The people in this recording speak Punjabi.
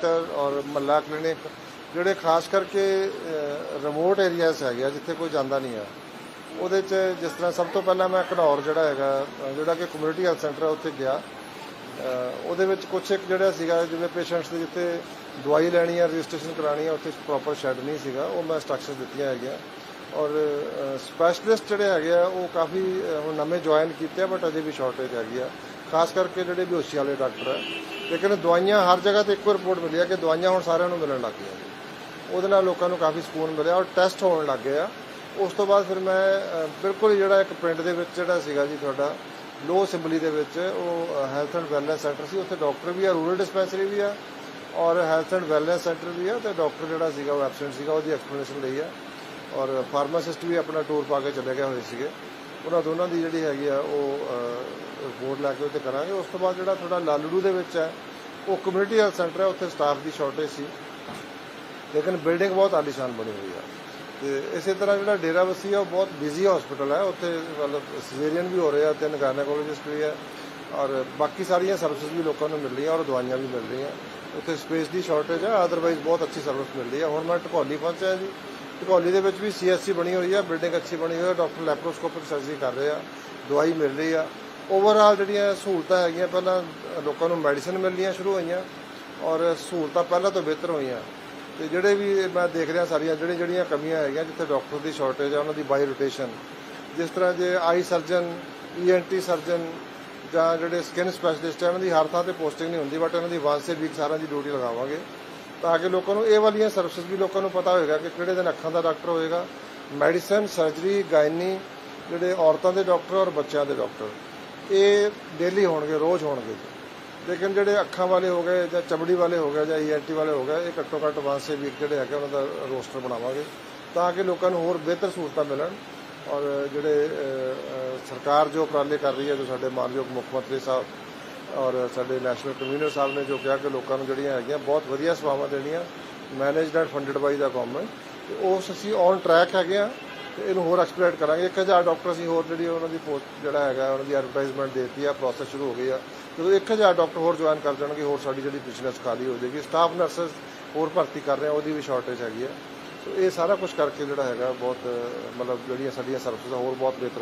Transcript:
ਸੈਂਟਰ ਔਰ ਮੱਲਾ ਕਲੀਨਿਕ, ਜਿਹੜੇ ਖਾਸ ਕਰਕੇ ਰਿਮੋਟ ਏਰੀਆਸ ਹੈਗੇ ਆ, ਜਿੱਥੇ ਕੋਈ ਜਾਂਦਾ ਨਹੀਂ ਆ, ਉਹਦੇ 'ਚ ਜਿਸ ਤਰ੍ਹਾਂ ਸਭ ਤੋਂ ਪਹਿਲਾਂ ਮੈਂ ਘਨੌਰ ਜਿਹੜਾ ਹੈਗਾ ਜਿਹੜਾ ਕਿ ਕਮਿਊਨਿਟੀ ਹੈਲਥ ਸੈਂਟਰ ਹੈ ਉੱਥੇ ਗਿਆ। ਉਹਦੇ ਵਿੱਚ ਕੁਛ ਇੱਕ ਜਿਹੜਾ ਸੀਗਾ, ਜਿਵੇਂ ਪੇਸ਼ੈਂਟਸ ਦੇ ਜਿੱਥੇ ਦਵਾਈ ਲੈਣੀ ਆ ਰਜਿਸਟ੍ਰੇਸ਼ਨ ਕਰਾਣੀ ਆ, ਉੱਥੇ ਪ੍ਰੋਪਰ ਸ਼ੈੱਡ ਨਹੀਂ ਸੀਗਾ, ਉਹ ਮੈਂ ਇੰਸਟਰਕਸ਼ਨ ਦਿੱਤੀਆਂ ਹੈਗੀਆਂ। ਔਰ ਸਪੈਸ਼ਲਿਸਟ ਜਿਹੜੇ ਹੈਗੇ ਆ, ਉਹ ਕਾਫੀ ਹੁਣ ਨਵੇਂ ਜੁਆਇਨ ਕੀਤੇ ਆ ਬਟ ਅਜੇ ਵੀ ਸ਼ਾਰਟੇਜ ਹੈਗੀ ਆ। ਖਾਸ ਕਰਕੇ ਜਿਹੜੇ ਬੇਹੋਸ਼ੀ ਵਾਲੇ ਡਾਕਟਰ ਆ। ਲੇਕਿਨ ਦਵਾਈਆਂ ਹਰ ਜਗ੍ਹਾ ਤੇ ਇੱਕੋ ਰਿਪੋਰਟ ਮਿਲੀ ਆ ਕਿ ਦਵਾਈਆਂ ਹੁਣ ਸਾਰਿਆਂ ਨੂੰ ਮਿਲਣ ਲੱਗ ਗਈਆਂ ਜੀ। ਉਹਦੇ ਨਾਲ ਲੋਕਾਂ ਨੂੰ ਕਾਫੀ ਸਕੂਨ ਮਿਲਿਆ ਔਰ ਟੈਸਟ ਹੋਣ ਲੱਗ ਗਏ ਆ। ਉਸ ਤੋਂ ਬਾਅਦ ਫਿਰ ਮੈਂ ਬਿਲਕੁਲ ਹੀ ਜਿਹੜਾ ਇੱਕ ਪਿੰਡ ਦੇ ਵਿੱਚ ਜਿਹੜਾ ਸੀਗਾ ਜੀ ਤੁਹਾਡਾ, ਲੋ ਸਿੰਬਲੀ ਦੇ ਵਿੱਚ, ਉਹ ਹੈਲਥ ਐਂਡ ਵੈਲਨੈਸ ਸੈਂਟਰ ਸੀ। ਉੱਥੇ ਡਾਕਟਰ ਵੀ ਆ, ਰੂਰਲ ਡਿਸਪੈਂਸਰੀ ਵੀ ਆ ਔਰ ਹੈਲਥ ਐਂਡ ਵੈਲਨੈਸ ਸੈਂਟਰ ਵੀ ਆ ਤੇ ਡਾਕਟਰ ਜਿਹੜਾ ਸੀਗਾ ਉਹ ਐਬਸੈਂਟ ਸੀਗਾ, ਉਹਦੀ ਐਕਸਪਲੇਨੇਸ਼ਨ ਲਈ ਆ। ਔਰ ਫਾਰਮਾਸਿਸਟ ਵੀ ਆਪਣਾ ਟੂਰ ਪਾ ਕੇ ਚਲੇ ਗਏ ਹੋਏ ਸੀਗੇ। ਉਹਨਾਂ ਦੋਨਾਂ ਦੀ ਜਿਹੜੀ ਹੈਗੀ ਆ, ਉਹ ਰਿਪੋਰਟ ਲੈ ਕੇ ਉੱਤੇ ਕਰਾਂਗੇ। ਉਸ ਤੋਂ ਬਾਅਦ ਜਿਹੜਾ ਤੁਹਾਡਾ ਲਾਲੜੂ ਦੇ ਵਿੱਚ ਹੈ, ਉਹ ਕਮਿਊਨਿਟੀ ਹੈਲਥ ਸੈਂਟਰ ਹੈ, ਉੱਥੇ ਸਟਾਫ ਦੀ ਸ਼ਾਰਟੇਜ ਸੀ। ਲੇਕਿਨ ਬਿਲਡਿੰਗ ਬਹੁਤ ਆਲੀਸ਼ਾਨ ਬਣੀ ਹੋਈ ਆ। ਤੇ ਇਸੇ ਤਰ੍ਹਾਂ ਜਿਹੜਾ ਡੇਰਾ ਬੱਸੀ ਆ, ਉਹ ਬਹੁਤ ਬਿਜ਼ੀ ਹਸਪੀਟਲ ਹੈ। ਉੱਥੇ ਮਤਲਬ ਸਿਜ਼ੇਰੀਅਨ ਵੀ ਹੋ ਰਹੇ ਆ, ਤਿੰਨ ਗਾਇਨੋਕੋਲੋਜਿਸਟ ਵੀ ਹੈ ਔਰ ਬਾਕੀ ਸਾਰੀਆਂ ਸਰਵਿਸਿਜ਼ ਵੀ ਲੋਕਾਂ ਨੂੰ ਮਿਲ ਰਹੀਆਂ, ਔਰ ਦਵਾਈਆਂ ਵੀ ਮਿਲ ਰਹੀਆਂ। ਉੱਥੇ ਸਪੇਸ ਦੀ ਸ਼ਾਰਟੇਜ ਹੈ ਅਦਰਵਾਈਜ਼ ਬਹੁਤ ਅੱਛੀ ਸਰਵਿਸ ਮਿਲ ਰਹੀ ਹੈ ਹੁਣ ਮੈਂ ਢਕੌਲੀ ਪਹੁੰਚਿਆ ਜੀ। ਢਕੌਲੀ ਦੇ ਵਿੱਚ ਵੀ ਸੀਐਸਸੀ ਬਣੀ ਹੋਈ ਹੈ ਬਿਲਡਿੰਗ ਅੱਛੀ ਬਣੀ ਹੋਈ ਹੈ ਡਾਕਟਰ ਲੈਪਰੋਸਕੋਪਿਕ ਸਰਜਰੀ ਕਰ ਰਹੇ ਆ, ਦਵਾਈ ਮਿਲ ਰਹੀ ਆ। ਓਵਰਆਲ ਜਿਹੜੀਆਂ ਸਹੂਲਤਾਂ ਹੈਗੀਆਂ, ਪਹਿਲਾਂ ਲੋਕਾਂ ਨੂੰ ਮੈਡੀਸਨ ਮਿਲਣੀਆਂ ਸ਼ੁਰੂ ਹੋਈਆਂ ਔਰ ਸਹੂਲਤਾਂ ਪਹਿਲਾਂ ਤੋਂ ਬਿਹਤਰ ਹੋਈਆਂ। ਤੇ ਜਿਹੜੇ ਵੀ ਮੈਂ ਦੇਖ ਰਿਹਾ ਸਾਰੀਆਂ ਜਿਹੜੀਆਂ ਜਿਹੜੀਆਂ ਕਮੀਆਂ ਹੈਗੀਆਂ, ਜਿੱਥੇ ਡਾਕਟਰ ਦੀ ਸ਼ਾਰਟੇਜ ਹੈ ਉਹਨਾਂ ਦੀ ਬਾਈ ਰੋਟੇਸ਼ਨ ਜਿਸ ਤਰ੍ਹਾਂ ਜੇ ਆਈ ਸਰਜਨ ਈਐਨਟੀ ਸਰਜਨ ਜਾਂ ਜਿਹੜੇ ਸਕਿਨ ਸਪੈਸ਼ਲਿਸਟ ਹੈ ਉਹਨਾਂ ਦੀ ਹਰ ਥਾਂ ਤੇ ਪੋਸਟਿੰਗ ਨਹੀਂ ਹੁੰਦੀ ਬਟ ਉਹਨਾਂ ਦੀ ਵਾਂਸ ਏ ਵੀਕ ਸਾਰਿਆਂ ਦੀ ਡਿਊਟੀ ਲਗਾਵਾਂਗੇ। ਤਾਂ ਕਿ ਲੋਕਾਂ ਨੂੰ ਇਹ ਵਾਲੀਆਂ ਸਰਵਿਸਿਜ਼ ਵੀ ਲੋਕਾਂ ਨੂੰ ਪਤਾ ਹੋਏਗਾ ਕਿ ਕਿਹੜੇ ਦਿਨ ਅੱਖਾਂ ਦਾ ਡਾਕਟਰ ਹੋਏਗਾ। ਮੈਡੀਸਨ ਸਰਜਰੀ ਗਾਇਨੀ ਜਿਹੜੇ ਔਰਤਾਂ ਦੇ ਡਾਕਟਰ ਔਰ ਬੱਚਿਆਂ ਦੇ ਡਾਕਟਰ ਇਹ ਡੇਲੀ ਹੋਣਗੇ, ਰੋਜ਼ ਹੋਣਗੇ। ਜੀ ਲੇਕਿਨ ਜਿਹੜੇ ਅੱਖਾਂ ਵਾਲੇ ਹੋ ਗਏ ਜਾਂ ਚਮੜੀ ਵਾਲੇ ਹੋ ਗਏ ਜਾਂ ਈਐਨਟੀ ਵਾਲੇ ਹੋ ਗਏ, ਇਹ ਘੱਟੋ ਘੱਟ ਵਾਂਸ ਵਾਂਸੇ ਵੀਕ ਜਿਹੜੇ ਹੈਗੇ ਉਹਨਾਂ ਦਾ ਰੋਸਟਰ ਬਣਾਵਾਂਗੇ ਤਾਂ ਕਿ ਲੋਕਾਂ ਨੂੰ ਹੋਰ ਬਿਹਤਰ ਸਹੂਲਤਾਂ ਮਿਲਣ ਔਰ ਜਿਹੜੇ ਸਰਕਾਰ ਜੋ ਉਪਰਾਲੇ ਕਰ ਰਹੀ ਹੈ, ਜੋ ਸਾਡੇ ਮਾਨਯੋਗ ਮੁੱਖ ਮੰਤਰੀ ਸਾਹਿਬ ਔਰ ਸਾਡੇ ਨੈਸ਼ਨਲ ਕਨਵੀਨਰ ਸਾਹਿਬ ਨੇ ਜੋ ਕਿਹਾ ਕਿ ਲੋਕਾਂ ਨੂੰ ਜਿਹੜੀਆਂ ਹੈਗੀਆਂ ਬਹੁਤ ਵਧੀਆ ਸੇਵਾਵਾਂ ਦੇਣੀਆਂ managed and funded by the government ਤੇ ਉਸ ਅਸੀਂ ਔਨ ਟਰੈਕ ਹੈਗੇ ਆ। ਤੇ ਇਹਨੂੰ ਹੋਰ ਐਕਸਪਲੋਰੇਟ ਕਰਾਂਗੇ। 1000 ਡਾਕਟਰ ਅਸੀਂ ਹੋਰ ਜਿਹੜੀ ਉਹਨਾਂ ਦੀ ਪੋਸਟ ਜਿਹੜਾ ਹੈਗਾ, ਉਹਨਾਂ ਦੀ ਐਡਵਰਟਾਈਜ਼ਮੈਂਟ ਦੇਤੀ ਆ ਪ੍ਰੋਸੈਸ ਸ਼ੁਰੂ ਹੋ ਗਈ ਆ। ਜਦੋਂ 1000 ਡਾਕਟਰ ਹੋਰ ਜੁਆਇਨ ਕਰ ਜਾਣਗੇ, ਹੋਰ ਸਾਡੀ ਜਿਹੜੀ ਬਿਜ਼ਨਸ ਖਾਲੀ ਹੋ ਜਾਏਗੀ। ਸਟਾਫ ਨਰਸਸ ਹੋਰ ਭਰਤੀ ਕਰ ਰਹੇ ਆ, ਉਹਦੀ ਵੀ ਸ਼ਾਰਟੇਜ ਹੈਗੀ ਆ। ਸੋ ਇਹ ਸਾਰਾ ਕੁਝ ਕਰਕੇ ਜਿਹੜਾ ਹੈਗਾ, ਬਹੁਤ, ਮਤਲਬ ਜਿਹੜੀਆਂ ਸਾਡੀਆਂ ਸਰਵਿਸਿਜ਼ ਹੋਰ ਬਹੁਤ ਬਿਹਤਰ